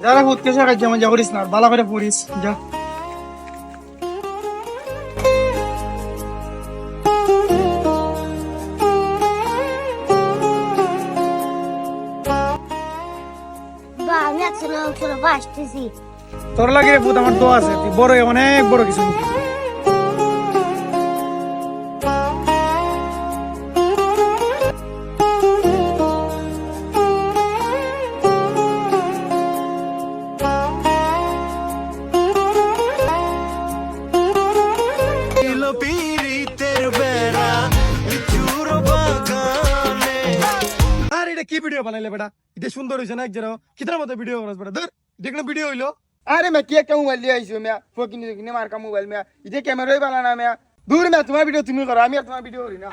যারা ভূত কেসে কাজ মজা করিস না ভালো করে পড়িস যা। তোর লাগে ভূত আমার তো আছে তুই বড় অনেক বড় কিছু পীড়িতের বেড়া লিচুর বাগানে। আর এটা কি ভিডিও বানাইলে বেটা? এটা সুন্দর হয়েছে না একজনের কিতার মতো ভিডিও বানাস বেটা? ধর দেখলাম ভিডিও হইল। আরে मैं কি একটা মোবাইল দিয়ে আইছো মিয়া ফকিনি ফকিনি মার্কা মোবাইল মিয়া ইতে ক্যামেরাই বানা না মিয়া দূর মিয়া তোমার ভিডিও তুমি করো আমি আর তোমার ভিডিও করি না।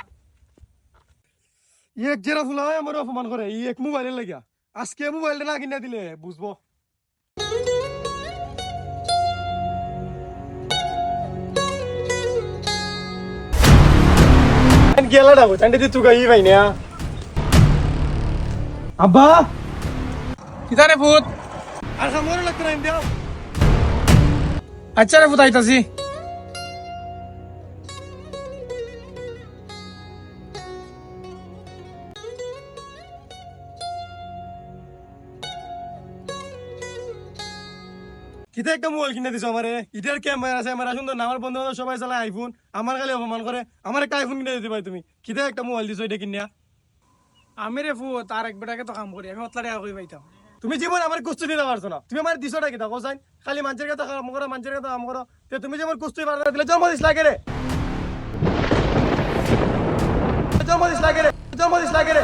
এক জেরা ফুলা আমার অপমান করে। ই এক মোবাইলের লাগিয়া। আজকে মোবাইলটা না কিনে দিলে বুঝব? গেলাটা চান্ডি তুই গাই ভাই না আব্বা কিতারে ভূত আর সামনে লাগতো না আচ্ছা রে ভূত আইতাছি কিতা একটা মোবাইল কিনে দিছো আমারে? ইটার ক্যামেরা আছে আমার সুন্দর না আমার বন্ধু সবাই চালায় আইফোন আমার খালি অপমান করে। আমার একটা আইফোন কিনে দিতে পারি তুমি। কিতা একটা মোবাইল দিছো এটা কিনিয়া? আমি রে ভূত আর এক বেটাকে তো কাম করি আমি অতলা টাকা কই পাইতাম তুমি জীবন আমার কুস্তি দিতে পারছ না। তুমি আমার দিছোটা কিতা? কোসাইন খালি মানুষের কথা কাম করো মানুষের কথা কাম করো। তে তুমি যে আমার কুস্তি পারবে দিলে জন্ম দিস লাগে রে। জন্ম দিস লাগে রে জন্ম দিস লাগে রে।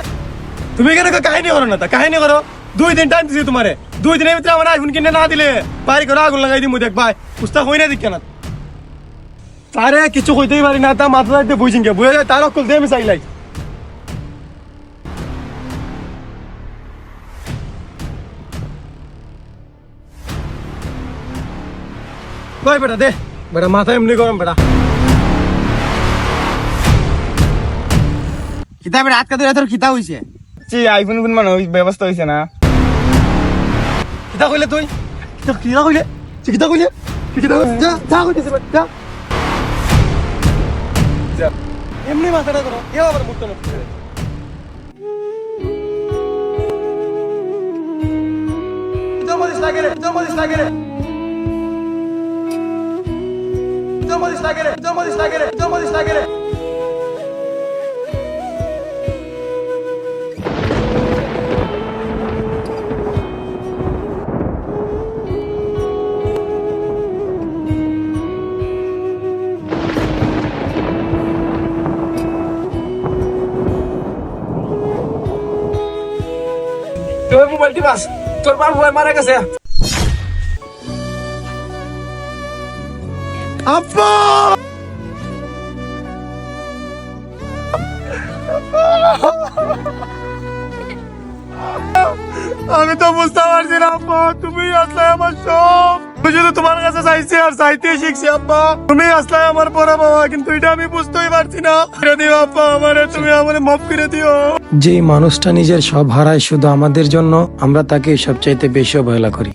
তুমি কেন কাহিনী করো না তা। কাহিনী করো। দুই দিন টাইম দিছি তোমারে। দুই দিনের ভিতরে আমার আইফোন কিনে না দিলে বাড়ি করে আগুন লাগাই দিমু দেখ ভাই উস্তা হই না দিক কেন তারে কিছু কইতেই পারি না তা মাথা দিতে বুঝিন কে বুঝে যায় তার অকল দিয়ে আমি চাইলাই কই বেটা দে বেটা মাথা এমনি গরম বেটা কিতাবের হাত কাতে তোর কিতা হইছে চি আইফোন ফোন মানে ব্যবস্থা হইছে না কিতা কইলে তুই? কিতা কিতা কইলে? কিতা কইলে? কিতা কইলে? যা যা কইতেছে বেটা যা। এমনি মাথাটা করো এ আবার মুক্ত নষ্ট করে জমদিস লাগে রে জমদিস লাগে রে। জমদিস লাগে রে জমদিস লাগে রে জমদিস লাগে রে। তোর মোবাইল টিপাস। তোর ভাই মারা গেছে। আমি তো বুঝতে পারছি না, আব্বা। তুমি আসলে আমার সব শুধু তোমার কাছে চাইছি আর চাইতে শিখছি, আব্বা। তুমি আসলে আমার পড়া বাবা, কিন্তু এটা আমি বুঝতেই পারছি না। করে দিও, আব্বা, আমারে, তুমি আমারে মাফ করে দিও। যেই মানুষটা নিজের সব হারায় শুধু আমাদের জন্য, আমরা তাকে সবচাইতে বেশি অবহেলা করি।